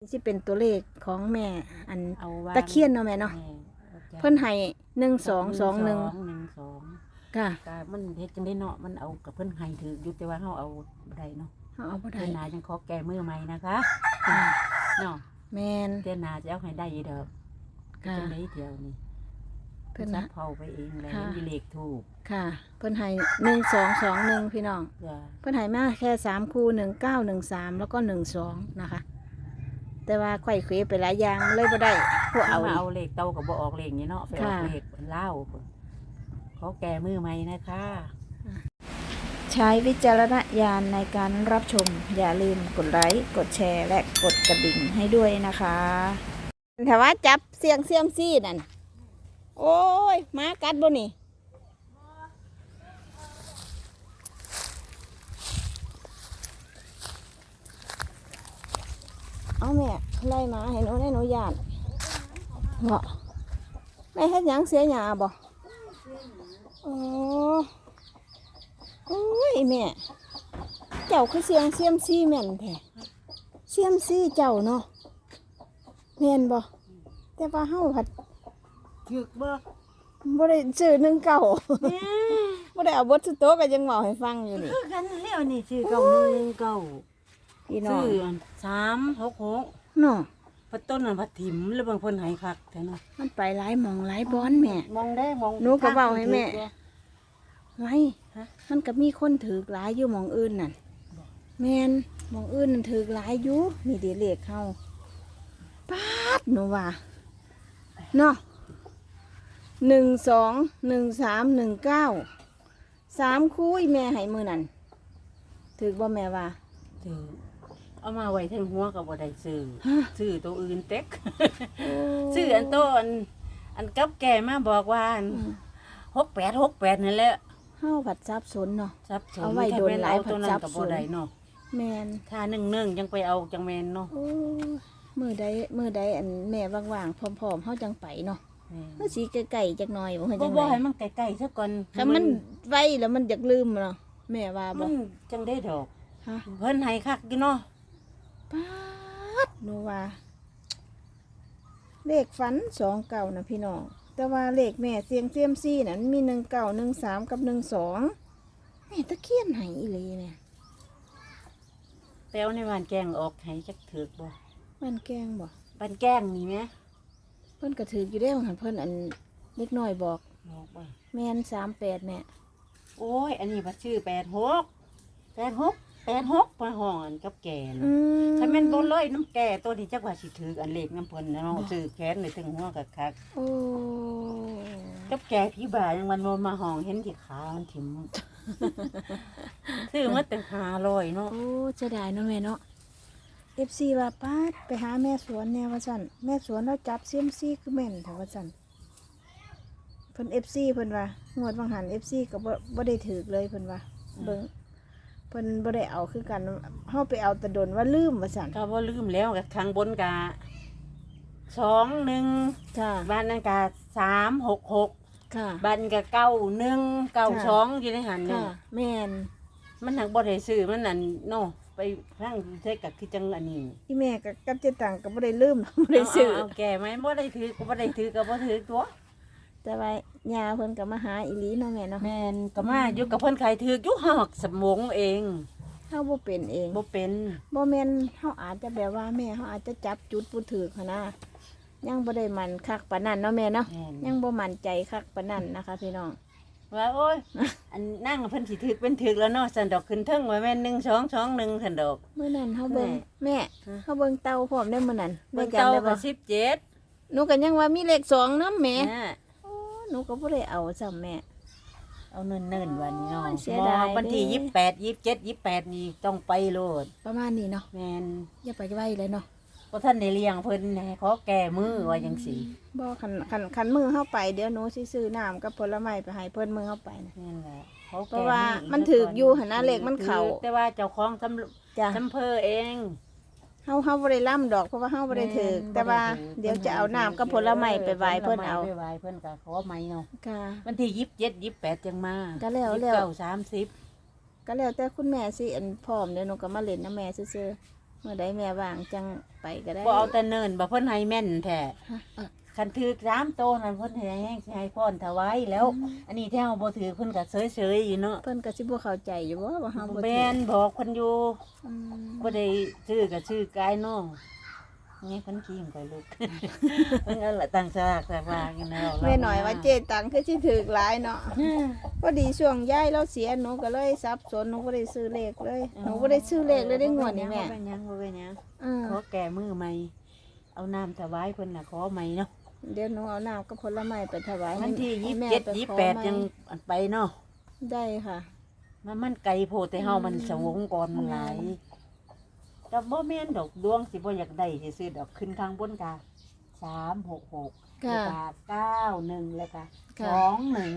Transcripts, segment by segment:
นี่สิเป็นตัวเลขของแม่อันเอาวางตะเคียนเนาะแม่เนาะแม่อาจ้ะเพิ่นให้หนึ่งสองสองหนึ่งหนึ่งสองค่ะก็มันเฮ็ดจังได้เนาะมันเอากับเพิ่นให้ถืออยู่แต่ว่าเฮาเอาบ่ได้เนาะเอาเอาบ่ได้เดือนหน้ายังขอแก้มือใหม่นะคะเนาะแมนเดือนหน้าจะเอาให้ได้อีกเด้อค่ะจังได้เดียวนี่เพิ่นซันะบเผาไปเองเลยค่ะมีเลขถูกค่ะ เพิ่นให้หนึ่งสองสองหนึ่งพี่น้องจ้ะเพิ่นให้มาแค่สามคู่หนึ่งเก้าหนึ่งสามแล้วก็หนึ่งสองนะคะ แต่ว่าไขว้เขวไปหลายอย่างเลยบ่ได้พวกเอาเอามาอีกเอาเลขเต้าก็บ่ออกเลขนี้เนาะไปออกค่ะเลขเล่าวพุ่นขอแก้มือใหม่นะคะ ใช้วิจารณญาณในการรับชม อย่าลืมกดไลค์กดแชร์ และกดกระดิ่งให้ด้วยนะคะแต่ว่าจับเสียงเสียมซี่นั่นโอ้ยหมากัดบ่นี่ เอาแม่ไล่หมาให้หนูได้หนูย่านบ่แม่เฮ็ดหยังเสียหยาบ่โอ้โอ้ยแม่เจ้าคือเสียงเสียมซี่แม่นแท้เสียมซี่เจ้าเนาะแม่นบ่แต่ว่าเฮาผัดถึกบ่บ่ได้ซื้อหนึ่งเก่าบ่ได้เอาบทสุโตะก็ยังเว้าให้ฟังอยู่นี่คือกันแล้วนี่ชื่อเก่าหนึ่งเก่า พี่น้องชื่อสามหกหกเนาะพัดต้นนั่นพัดถิ่มแล้วบางคนให้คักแท้เนาะมันไปหลายหมองหลายบอนแม่มองได้มองหนูก็เว้าให้แม่ไว้ฮะมันก็มีคนถือกหลายอยู่หมองอื่นนั่นแม่นหมองอื่นนั่นถือกหลายอยู่นี่เดี๋ยวเลขเฮาป๊าดหนูว่าเนาะหนึ่งสองหนึ่งสามหนึ่งเก้าสามคุยแม่ให้มือนั่นถือบ่แม่ว่าถือ เอามาไว้ทั้งหัวกับบ่ได้ซื้อฮะซื้อตัวอื่นเต็กโอ้ซื้ออันโตอันอันกับแก่มาบอกว่าอันอืมหกแปดหกแปดนั่นแหละเฮาผัดซับสนเนาะซับสนเอาไว้โดนหลายถ้แม่เอาตัวนั้นผัดซักับบสบ่นได้เนาะแมนถ้าหนึ่งหนึ่งยังไปเอาจังแมนเนาะโอ้มือใดมือใดอันแม่ว่างๆพร้อมๆเฮาจังไปเนาะแม่นมันสีไก่ๆจักหน่อยบ่เฮ็ดบ่จังบ่ไดให้มันใกล้ๆซะก่อนถ้ามันไวแล้วมันอยากลืมเนาะแม่ว่าบ่มันจังได้ดอกฮะเพิ่นให้คักอยู่เนาะ ป๊าดหนูว่า เลขฝันสองเก่านะพี่น้อง แต่ว่าเลขแม่เสียงเซียมซี่น่ะมันมีหนึ่งเก่าหนึ่งสามกับหนึ่งสองแม่ตะเคียนไหอีหลีเนี่ยแป้วในบ้านแกงออกให้จักถึกบ่มันแกล้งบ่บ้านแกงนี่แหมเพิ่นกระถืออยู่แล้วหันเพิ่นอันเล็กน้อยบอกบอกบ่แม่นสามแปดแม่โอ้ย อันนี้บัดชื่อแปดหกแปดหก แปดหกมาห้องอันกับแก่นะอืม ถ้าแม่นบ่เลยน้ำแก่ตัวนี้จักว่าสิถืออันเล็กน้ำเพิ่นนะเนาะซื้อแขนเลยถึงหัวกับคักโอ้ กับแก่พี่บ่ายังมันบ่มาห้องเห็นที่ขามันถิ่ม ซื้อมาแต่หาลอยเนาะ โอ้จะได้เนาะแม่เนาะเอฟซีว่าป้าดไปหาแม่สวนแนวว่าสั่นแม่สวนเราจับเซียมซีคือแม่นแถวว่าสั่นเพิ่นเอฟซีเพิ่นว่างวดบางหันเอฟซีก็บ่บ่ได้ถือเลยเพิ่นว่าเบิ่ง เพิ่นบ่ได้เอาคือกันเฮาไปเอาแตะดนว่าลืมว่าสั่นก็บ่ลืมแล้วกับข้างบนกะสองหนึ่งจ้าบ้านนั้นกะสามหกหกค่ะบ้านกะเก้าหนึ่งเก้าค่ะสองอยู่ในหันเนี่ค่ะยแม่นมันหักบ่ได้ซื้อมันนั่นเนาะไปทั้งใช้กับคือจังอันนี้อีแม่กับกับเจตังก็บ่ได้ลืมบ่ได้ซื้อเอาเอาแก่ไหมบ่ได้ถือก็บ่ได้ถือก็บ่ถือตัว แต่ว่าย่าเพิ่นก็มาหาอีหลีเนาะแม่เนาะแม่นก็มาอยู่กับเพิ่นขายถืออยู่หอกสมองเองเฮาบ่เป็นเองบ่เป็นบ่แม่นเฮาอาจจะแบบว่าแม่เฮาอาจจะจับจุดผู้ถือหั้นนะยังบ่ได้มันคักปานนั้นเนาะแม่เนาะแม่นยังบ่มั่นใจคักปานนั้นนะคะ พี่น้องว่าโอ้ยอันนั่งเพิ่นสิถือเป็นถือแล้วเนาะสันดอกขึ้นเทิงว่าแม่น1 2 2 1สันดอกมื้อนั้นเฮาเบิ่งแม่แม่เฮาเบิ่งเตาพร้อมได้มื้อนั้นเบิ่งจำเก่าได้ก็บ่17หนูก็ยังว่ามีเลข2นำแม่นะโอ้ หนูก็บ่ได้เอาซ้ำแม่ เอาเนิ่นๆวันนี้เนาะโอ้ยเสียดายวันที่เด้28 27 28นี่ต้องไปโลดประมาณนี้เนาะแม่นอย่าไปไว้เลยเนาะบ่ทันได้เลี้ยงเพิ่นให้ขอแก้มือว่าจังซี่บ่คันคันคันมือเฮาไปเดี๋ยวหนูสิซื้อน้ำกับผลไม้ไปให้เพิ่นมือเฮาไปนะ นั่นแหละขอเพแก้ราะว่าอมันถูกอยู่หั่นนะเลขมันเข้าถูกแต่ว่าเจ้าของสำจ้ะ สำเพอเอง เฮาเฮาบ่ได้ล่ำดอกเพราะว่าเฮาบ่ได้ถือแม่นแต่ว่าบ่ไถือเดี๋ยวจะเอาน้ำกับผลไม้ไปไหว้เพิ่นเอาไปไหว้เพิ่นก็ขอไม้เนาะค่ะ วันที่ยี่สิบเจ็ดยี่สิบแปดจังมาก็แล้วยี่แล้สิบวเก้าสามสิบก็แล้วแต่คุณแม่สิอันพร้อมเดี๋ยวหนูก็มาเล่นน้ำแม่ซื่อเมื่อใดแม่ว่างจังไปก็ได้ บ่เอาแต่เนินบ่เพิ่นให้แม่นแท้ฮะเออ คันถือสามโตนั่นเพิ่นให้แห้งสิให้พรถวายแล้ว อันนี้แท้บ่ถือเพิ่นก็เฉยๆอยู่เนาะเพิ่นก็สิบ่เข้าใจอยู่บ่ว่าเฮาบ่แม่นบอกเพิ่นอยู่อืมบ่ได้ซื้อก็ซื้อกายน้องนี่เพิ่นขี้มไปลูกเพิ่นเอาละตั้งซากซากว่ากันแล้วแม่หน่อยว่าเจตังคือสิถูกหลายเนาะพอดีช่วงยายเราเสียหนูก็เลยสับสนหนูบ่ได้ซื้อเลขเลยหนูบ่ได้ซื้อเลขเลยได้งวดนี้แม่บ่เป็นหยังบ่เป็นหยังอืมขอแก่มือใหม่เอาน้ำถวายเพิ่นน่ะขอใหม่เนาะ เดี๋ยวหนูเอาน้ำกับผลไม้ไปถวายวันที่ให้ยี่สิบแม่เจ็ดไปยี่สิขบอแปดใหม่ยังอันไปเนาะได้ค่ะ มันมันไกลโพดแต่เฮามันสวงก่อนมันหลายแต่บ่แม่นดอกดวงสิบ่อยากได้สิซื้อดอกขึ้นข้างบนกาสามหกหกแล้วค่ะก็เก้าหนึ่งแล้วก็ค่ะสองหนึ่ง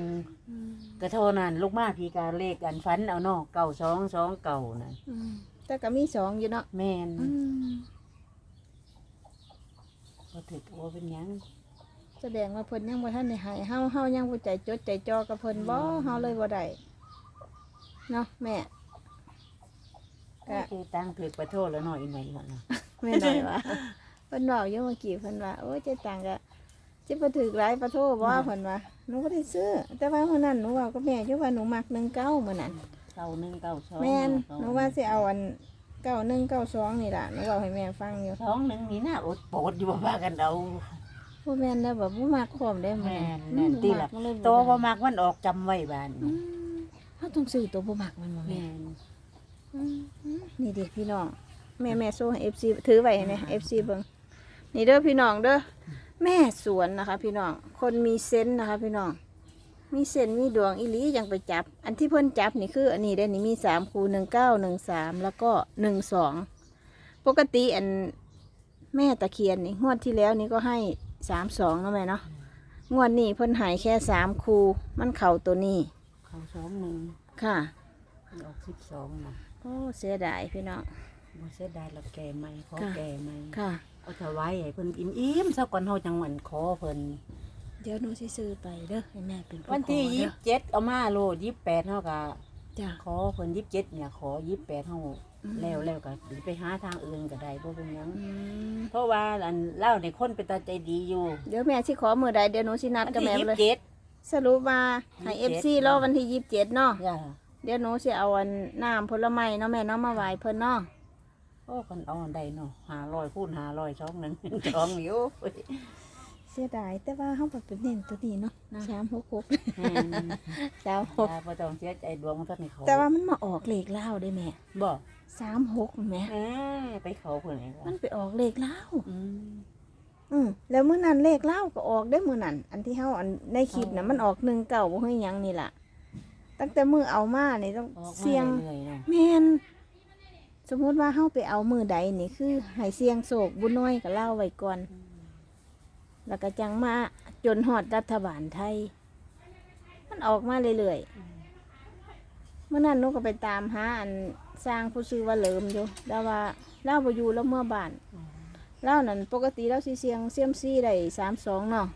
ก็เท่านั้นลูกมาพี่กาเลขอันฟันเอาเนาะเก้าสองสองเก้านั่นอืมแต่ก็มีสองอยู่เนาะแม่นอืม บ่ถือตัวเป็นหยัง แสดงว่าเพิ่นยังบ่ทันได้ใหายเฮาเฮายังบ่ใจจดใจจ่อกับเพิ่นบ่เฮาเลยบ่ได้เนาะแม่ก็ คือตั้งถือประโทษแล้วหน่อยอีกหน่อยหน่อยนะแม่น้อยว่าเพิ่นบอกอยู่เมื่อกี้เพิ่นว่าโอ้ยเจ๊ตังก็สิบ่ถูกหลายปะโทบ่เพิ่นว่าหนูบ่ได้ซื้อ แต่ว่ามื้อนั้นหนูเว้ากับแม่อยู่ว่าหนูมัก19มื้อนั้นเก้าหนึ่งเก้าสองแม่นเก้หนูว่าสิเอาอัน91 92นี่ล่ะหนูเว้าให้แม่ฟังอยู่ สองหนึ่งนี่น่าอดโปดอยู่บ่ว่ากันเอา บ่แม่นได้อบ่บ่มักพร้อมได้มื้อแม่นอืแม่นบ่ติมัล่ะกมันเลยโตได้บ่มักมันออกจำไว้บ้านอืมเฮาต้องซื้อตัวบ่มักมันบ่แม่แม่นอืมอืมนี่ดิพี่น้อง แม่แม่โซ่ให้ FC ถือไว้ให้แหน่ FC เบิ่งนี่เด้อพี่น้องเด้อแม่สวนนะคะ พี่น้องคนมีเซนส์นะคะ พี่น้องมีเซนส์มีดวงอีหลียังไปจับ อันที่เพิ่นจับนี่คือ อันนี้ได้อนี่มีสามคูหนึ่งเก้าหนึ่งสามแล้วก็หนึ่งสองปกติอันแม่ตะเคียนนี่งวดที่แล้วนี่ก็ให้ สามสองเนาะแม่เนาะงวดนี้เพิ่นใหายแค่สามคูมันเข่าตัวนี้เขาสองหนึ่งค่ะ มันออกสิบสองนะโอ้เสียดายพี่น้องบ่เสียดายแล้วแก่ใหม่ขอค่ะแก่ใหม่ค่ะ เอาถวายให้เพิ่นอิ่มๆซะก่อนเฮาจังหวันขอเพิ่นเดี๋ยวหนูสิซื้อไปเด้อให้แม่เป็นผู้วันที่ขอยี่เด้สิอบเจ็ดเอามาโลดยี่สิบแปดเฮาก็จ้ะขอเพิ่นยี่สิบเจ็ดเนี่ยขอยี่สิบแปดเฮาอืม แล้วแล้วก็สิไปหาทางอื่นก็ได้บ่เป็นหยังอืมเพราะว่าอันเล่าในคนเป็นตาใจดีอยู่เดี๋ยวแม่สิขอมือใดเดี๋ยวหนูสินัดวันกับที่แม่ยี่เลสิยบเจ็ด สรุปว่าให้27เอฟซีรอวันที่ยี่สิบเจ็ดเนาะจ้าเดี๋ยวหนูสิเอาอันน้ำผลไม้เนาะแม่เนาะมาไหว้เพิ่นเนาะโอ้คนเอาอันใดเนาะหาลอยพูดหาลอยช่องหนึ่ง ช่องนิ้วเสียดายแต่ว่าเฮาแบบเป็นเน้นตัวนี้เนาะนะสามหกหกแม่นสามหกจ้าพอต้องเสียใจดวงท่านให้เขาแต่ว่ามันมาออกเลขเล่าวได้แม่ บอก สามหกแม่แหมไปเขาคนไหนมัวะนไปออกเลขเล่าวอืมอืมแล้วมื้อนั้นเลขเล่าวก็ออกได้มื้อนั้น อันที่เฮาอันในคลิปน่ะอ๋อมันออกหนึ่งเก่าบ่เฮ้ยหยังนี่ล่ะ ตั้งแต่มือเอามานี่ต้องออกมาเสียง เรื่อยๆเนาะแม่นสมมติว่าเฮาไปเอามือใดนี่คือให้เสียงโศกบุญน้อยก็เล่าไว้ก่อนแล้วก็จังมาจนฮอดรัฐบาลไทย มันออกมาเรื่อยๆเมื่อนั้นหนูก็ไปตามหาอัน สร้างผู้ซื้อว่าเหลิมอยู่แล้วว่าเล่าบ่อยู่แล้วเมื่อบ้านเล่านั่นปกติเราสิเสียงเสียมซี่ได้สามสองเนาะ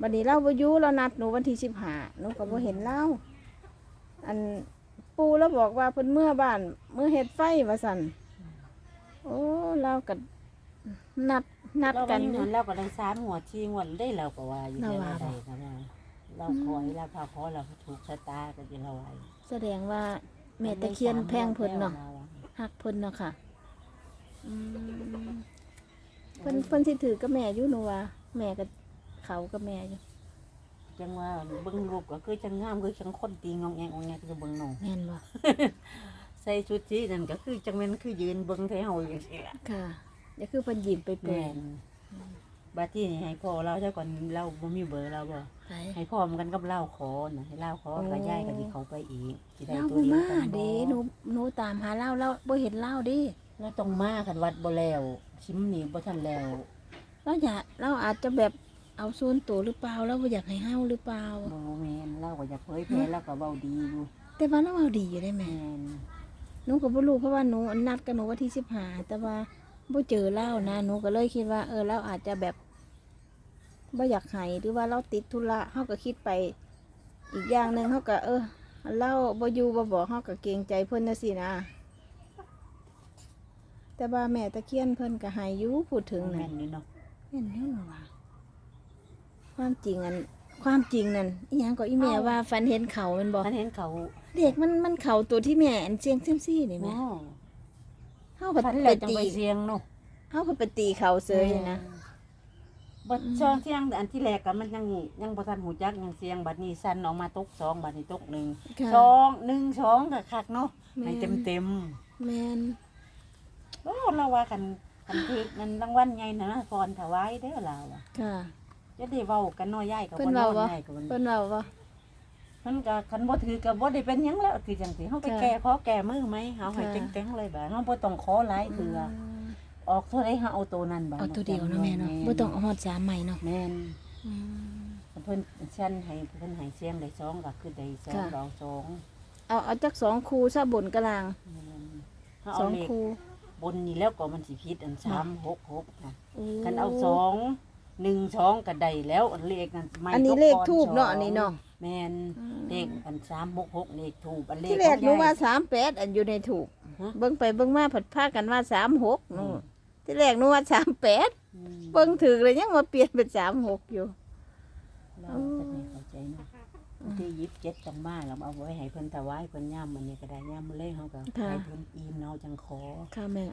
บัดนี้เล่าบ่อยู่เรานัดหนูวันที่สิบห้าหนูก็บ่เห็นเล่าอันปูแล้วบอกว่าเพิ่นเมื่อบ้านเมื่อเฮ็ดไฟว่าสั่นโอ้เราก็นัดนัดเรากักันน อยู่เราก็ได้สามหัวชีงวดได้เราก็ว่าอยู่เราในว่าใดบ่นะว่าเราขอให้เราพาขอเราถูกชะตาก็จะเราไว้แสดงว่า แม่ตะเคียนแพงเพิ่นเนาะเราว่าฮักเพิ่นเนาะค่ะอืมเพิ่นเพิ่นสิถือกับแม่อยู่หนูว่าแม่กับเขากับแม่อยู่จังว่าเบิ่งรูปก็คือจังงามคือจังคนตีงองแงงองแงคือเบิ่งน้องแม่นบ่ใส่ชุดสีนั่นก็คือจังแม่นคือยืนเบิ่งแถวอย่างเงี้ยค่ะเดี๋ยวคือเพิ่นยิ้มไปเปลแม่ยนบัดที่นี่ให้พ่อเราซะก่อนเราบ่มีเบอร์เราบ่ ไปให้พ่อมันกันกับเราขอน่ะให้เราขอโอ้กับยายก็สิเขาไปอีกสิได้เล่าตัวบ่เดียวมากันบ่เด้หนูหนูตามหาเล่าเล่าบ่เห็นเล่าดิเราต้องมาคันวัดบ่แล้วชิมนี่บ่ทันแล้วเราอยากเราอาจจะแบบเอาส่วนตัวหรือเปล่าเราบ่อยากให้เฮาหรือเปล่า บ่แม่นเราก็อยากเผยแพร่เราก็เว้าดีอยู่แต่ว่าเราเอาดีอยู่ได้แม่แม่นหนูก็บ่รู้เพราะว่าหนูนัดกับหนูวันที่สิบห้าแต่ว่าบ่เจอเล่านะหนูก็เลยคิดว่าเออเราอาจจะแบบ บ่อยากให้หรือว่าเราติดธุระเฮาก็คิดไป อีกอย่างหนึ่งเฮาก็เออเราบ่อยู่บ่บอกเฮาก็เกรงใจเพิ่นนะสินะ แต่ว่าแม่ตะเคียนเพิ่นก็ให้อยู่พูดถึงแม่นั่นนนี่เนาะแม่นอยู่หนูว่าความจริงอันความจริงนั่นอีหยังก็อีแม่ว่าฝันเห็นเขาแมันบ่มันเห็นเขาเด็กมันมันเขาตัวที่แม่อันเสียงเซียมซี่นี่แม่โอ้เฮาไปฝันไปแล้วจังตีไปเสียงเนาะเฮาไปตีเขาเซยนะ บัดช่องเสียงอันที่แรกก็มันยังยังบ่ทันหูจักยังเสียงบัดนี้สั่นออกมาตกสองบัดนี้ตกหนึ่งค่ะ สองหนึ่งสองก็คักเนาะแม่นให้เต็มเต็มแม่นๆโอ้เราว่ากันกันทีนั้นรางวัลใหญ่นะนะฟอนถวายเด้อเราอะค่ะ จะได้เว้ากันน้อยใหญ่กับเพิ่บ่นน้เว้าอยบ่ ใหญ่กับมันเพิ่นเว้าบ่ มันก็คันบ่ถือก็บ่ได้เป็นหยังแล้วคือจังสิเฮาไปค่ะแก้ขอแก้มือไหมเฮาให้ค่ะ เต็งๆเลยบ่เฮาบ่ต้องขอหลายเทื่ออ อกเท่าใดเฮาเอาตัวนั้นบ่เอาตัวเดียวเนาะแม่เนาะบ่ต้องเอาฮอดสามใหม่เนาะแม่นอืม เพิ่นชั้นให้เพิ่นให้เสียงได้สองก็คือได้สองค่ะเราสองเอาเอาจักสองคูซะบนกลางเฮาสเอาองเลขคู บนนี่แล้วก็มันสิผิดอัน3 6 6ค่ะโอ้คันเอาสองหนึ่งสองก็ได้แล้วอันเลขนั้นไม่อันนี้ตกเลขก่ทูบเนาะสงอันนี้เนาะ แม่นอืมเลขอัน3 6 6เลขถูกอันเลขที่แรกหนูของยยว่าสามแปดอันอยู่ในถูกฮะ เบิ่งไปเบิ่งมาผัดพากันว่าสามหกอืนูม ที่แรกหนูว่าสามแปดอืมเบิ่งถึกเลยยังมาเปลี่ยนเป็นสามหกอยู่เราจะไม่เข้าใจเนาะที่ยิบเจ็ดจังมาเราเอาไว้ให้เพิ่นถวายเพิ่นย่ำมันนี่ก็ได้ย่ำมื้อเลขเฮาก็ค่ะให้เพิ่นอิ่มเนาจังขอค่ะแม่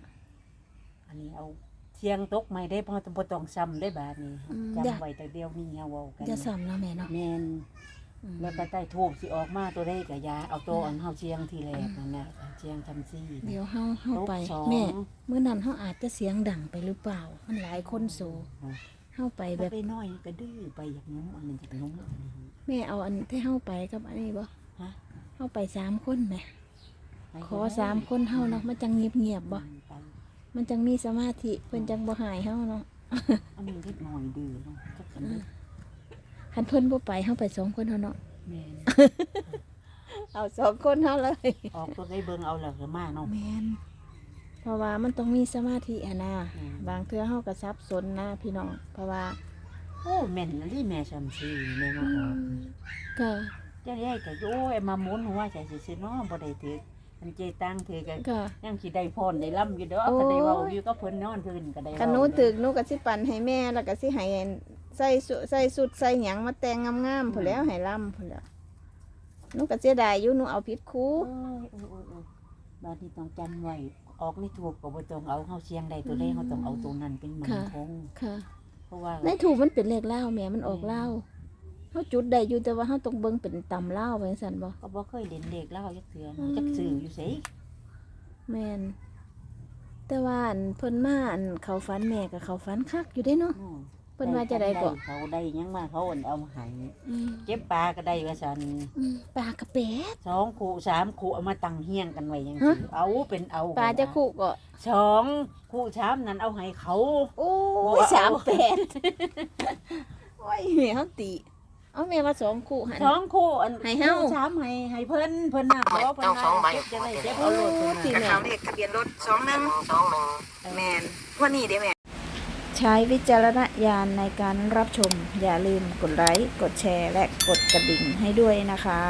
อันนี้เอาเทียงตกไม่ได้เพราะบ่ต้องซ้ำได้บาดนี้อืมจำอย่าไว้แต่เดียวนี้เฮาเว้ากันจะซ้ำเนาะแม่เนาะแม่นอืม แล้วก็ใต้ทูบสิออกมาตัวได้ก็อย่าเอาตัวอันเฮาเชียงทีแรกนั่นน่ะเชียงทำซี่เดี๋ยวเฮาเฮาตกไปสองแม่เมื่อนั้นเฮาอาจจะเสียงดังไปหรือเปล่า มันหลายคนสูเฮาไปไปแบบไปน้อยก็ดื้อไปอย่างนู้นอันนี้จากนู้นแม่เอาอันที่เฮาไปกับอันนี้บ่ฮะเฮาไปสามคนแหมไปขอสามคนเฮาเนาะมันจังเงียบๆบ่ไปมันจังมีสมาธิเพิ่นจังบ่หายเฮาเนาะอันนี้นิดหน่อยดื้อเนาะจักกันดื้อ คันเพิ่นบ่ไปเฮาไปสองคนเฮาเนาะแม่นเอาสองคนเฮาเลยออกตัวได้เบิ่งเอาแล้วก็มาเนาะแมนเพราะว่ามันต้องมีสมาธิอะนะอืมบางเทื่อเฮาก็สับสนนะพี่น้องเพราะว่าโอ้แม่นอันนี้แม่ซำซี่แม่มาออกก็ เจ้าใหญ่ก็โอ้ยมาหมุนหัวใจซื่อๆเนาะบ่ได้ถือ อันเจตังถือก็ก็ยังสิได้พรได้ล่ำอยู่เด้อโอ้ย ก็ได้เว้าอยู่ก็เพิ่นนอนคืนก็ได้คันหนูตึกหนูก็สิปั่นให้แม่แล้วก็สิให้ใส่สุใส่สุดใส่หยังมาแต่งงามๆพุ่นแล้วให้ล่ำพุ่นแล้วหนูก็เสียดายอยู่หนูเอาผิดครูโอ้ยโอ้ยโอ้ยโอ้ยบาดนี้ต้องจำไว้ออกนี่ถูกก็บ่ต้องเอาเฮาเสียงใดตัวใดเฮาต้องเอาตัวนั้นเป็นมันคง ค่ะ เพราะว่าในถูกมันเป็นเลขเล่าวแม่มันออกเล่าว เฮาจุดได้อยู่แต่ว่าเฮาต้องเบิ่งเป็นตำเล่าวไปจังซั่นบ่ก็บ่เคยเล่นเด็กแล้วจักเทื่ออืมจักสื่ออยู่ไสแม่นแต่ว่าอันเพิ่นมาอันเขาฝันแม่กับเขาฝันคักอยู่ได้เนาะอือเพิ่นว่าจะได้ก็เขาได้หยังมาเขาเอามาให้อืมเก็บปลาก็ได้ว่าซั่นอืมปลากระเป็ดสองคู่สามคู่เอามาตั้งเฮียงกันไว้จังฮะซี่เอาเป็นเอาปลาจะคู่ก็สองคู่สามนั้นเอาให้เขาโอ้บ่ยเอาสามแปดโอ้ยแม่เขาตี เอาแม่มาสองคู่หันสองคู่อันให้เฮาคู่สามให้ให้เพิ่นเพิ่นน่ะขอเพิ่นต้องสองใบเก็บจะได้เก็บโอ้เอาโลดเพิ่นตีน่ะแม่เขาเลขทะเบียนรถสองหนึ่งสองหนึ่งแมนวันนี้เด้แม่ ใช้วิจารณญาณในการรับชม อย่าลืมกดไลค์ กดแชร์ และกดกระดิ่งให้ด้วยนะคะ